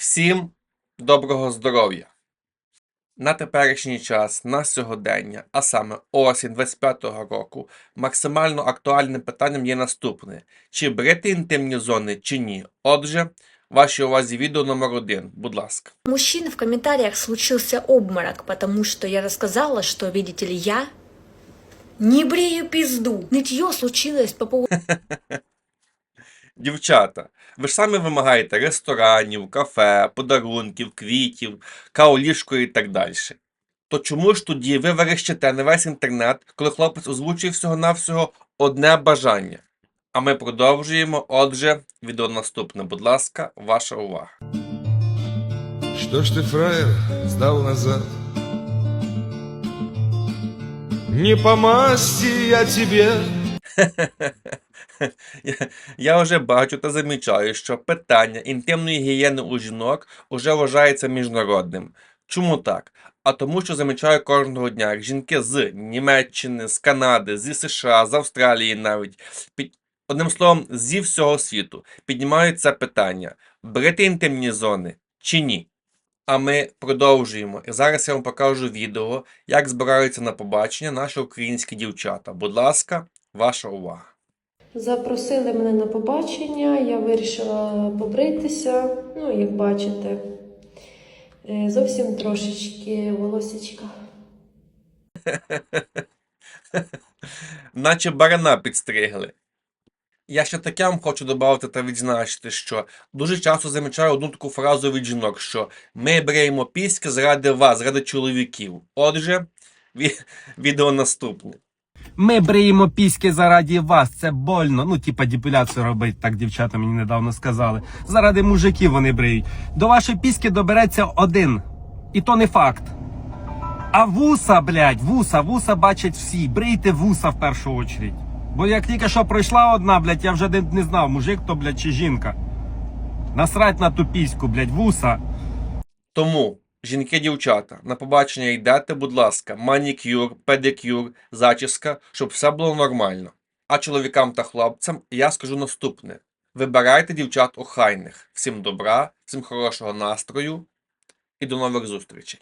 Всім доброго здоров'я! На теперішній час, на сьогодення, а саме осінь 25-го року, максимально актуальним питанням є наступне: чи брити інтимні зони, чи ні? Отже, вашій увазі відео номер один, будь ласка. У мужчин в комментариях случился обморок, потому что я рассказала, что, видите ли, я не брею пизду. Нытье случилось по поводу Дівчата, ви ж самі вимагаєте ресторанів, кафе, подарунків, квітів, каолішку і так далі. То чому ж тоді ви верещите на весь інтернет, коли хлопець озвучує всього-навсього одне бажання? А ми продовжуємо. Отже, відео наступне. Будь ласка, ваша увага. Что ж ты, фраер, сдал назад? Не по масти я тебе Я, вже бачу та замічаю, що питання інтимної гігієни у жінок уже вважається міжнародним. Чому так? А тому, що замічаю кожного дня, як жінки з Німеччини, з Канади, зі США, з Австралії навіть, під, одним словом, зі всього світу піднімають це питання: брити інтимні зони чи ні? А ми продовжуємо. І зараз я вам покажу відео, як збираються на побачення наші українські дівчата. Будь ласка, ваша увага. Запросили мене на побачення, я вирішила побритися. Ну, як бачите, е, зовсім трошечки волосечка. наче барана підстригли. Я ще таке вам хочу додати та відзначити, що дуже часто замічаю одну таку фразу від жінок, що ми бреємо піськи заради вас, заради чоловіків. Отже, ві- відео наступне. Ми бриємо піськи заради вас, це больно. Ну, типа депіляцію робить, так дівчата мені недавно сказали. Заради мужиків вони бриють. До вашої піськи добереться один. І то не факт. А вуса, блядь, вуса, вуса бачать всі. Брийте вуса в першу очередь. Бо як тільки що пройшла одна, блядь, я вже не, не знав, мужик то, блядь, чи жінка. Насрать на ту піську, блядь, вуса. Тому, жінки-дівчата, на побачення йдете, будь ласка, манікюр, педикюр, зачіска, щоб все було нормально. А чоловікам та хлопцям я скажу наступне: вибирайте дівчат охайних. Всім добра, всім хорошого настрою і до нових зустрічей.